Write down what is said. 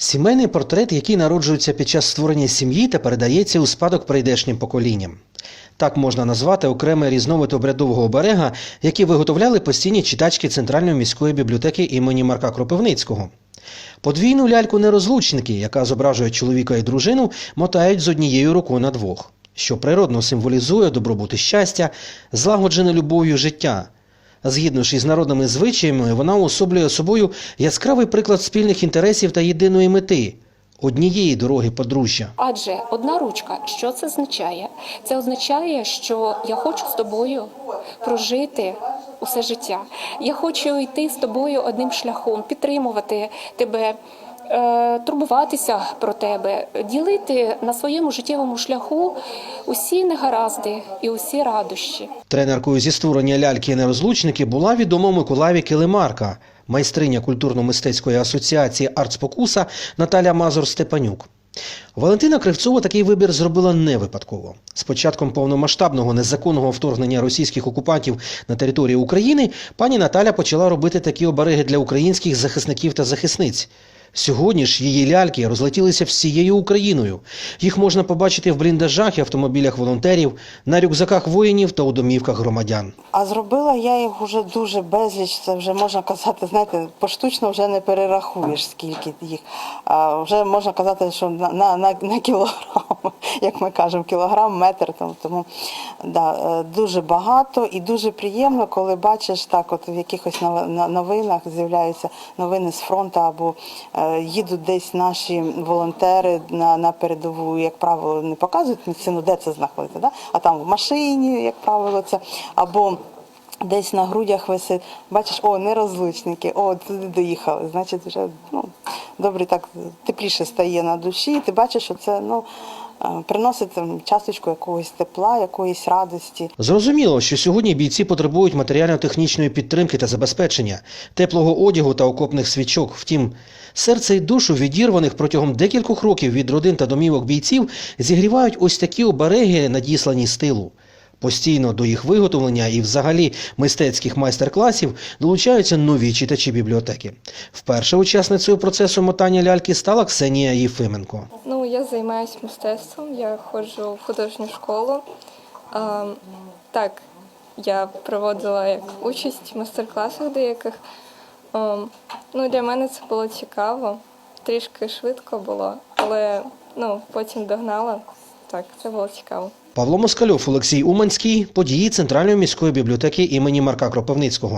Сімейний портрет, який народжується під час створення сім'ї та передається у спадок прийдешнім поколінням. Так можна назвати окремий різновид обрядового оберега, який виготовляли постійні читачки Центральної міської бібліотеки імені Марка Кропивницького. Подвійну ляльку нерозлучники, яка зображує чоловіка і дружину, мотають з однією рукою на двох, що природно символізує добробут і щастя, злагоджене любов'ю життя. Згідно ж із народними звичаями, вона уособлює собою яскравий приклад спільних інтересів та єдиної мети однієї дороги подружжя. Адже одна ручка, що це означає? Це означає, що я хочу з тобою прожити усе життя. Я хочу йти з тобою одним шляхом, підтримувати тебе. Е, Турбуватися про тебе, ділити на своєму життєвому шляху усі негаразди і усі радощі. Тренеркою зі створення ляльки нерозлучники була відома Миколаєві Килимарка, майстриня культурно-мистецької асоціації «Артспокуса» Наталя Мазур-Степанюк. Валентина Кривцова такий вибір зробила не випадково. З початком повномасштабного незаконного вторгнення російських окупантів на територію України пані Наталя почала робити такі обереги для українських захисників та захисниць. Сьогодні ж її ляльки розлетілися всією Україною. Їх можна побачити в бліндажах і автомобілях волонтерів, на рюкзаках воїнів та у домівках громадян. А зробила я їх вже дуже безліч. Це вже можна казати, знаєте, поштучно вже не перерахуєш, скільки їх. А вже можна казати, що на, на, на, на кілограм, як ми кажемо, кілограм, метр. Тому, тому да, е, дуже багато і дуже приємно, коли бачиш так, от в якихось новинах з'являються новини з фронту або е, їдуть десь наші волонтери на, на передову, як правило, не показують місцину, де це знаходиться, да? а там в машині, як правило, це або. Десь на грудях висить, бачиш, о, нерозлучники, о, туди доїхали. Значить, вже ну, добре, так тепліше стає на душі. Ти бачиш, що це ну, е, приносить часточку якогось тепла, якоїсь радості. Зрозуміло, що сьогодні бійці потребують матеріально-технічної підтримки та забезпечення, теплого одягу та окопних свічок. Втім, серце і душу відірваних протягом декількох років від родин та домівок бійців зігрівають ось такі обереги, надіслані з тилу. Постійно до їх виготовлення і взагалі мистецьких майстер-класів долучаються нові читачі бібліотеки. Вперше учасницею процесу мотання ляльки стала Ксенія Єфименко. Ну, я займаюся мистецтвом, я ходжу в художню школу. А, так, я проводила як участь в майстер-класах деяких. А, ну, для мене це було цікаво, трішки швидко було, але ну, потім догнала. Так, це було цікаво. Павло Москальов, Олексій Уманський, події Центральної міської бібліотеки імені Марка Кропивницького.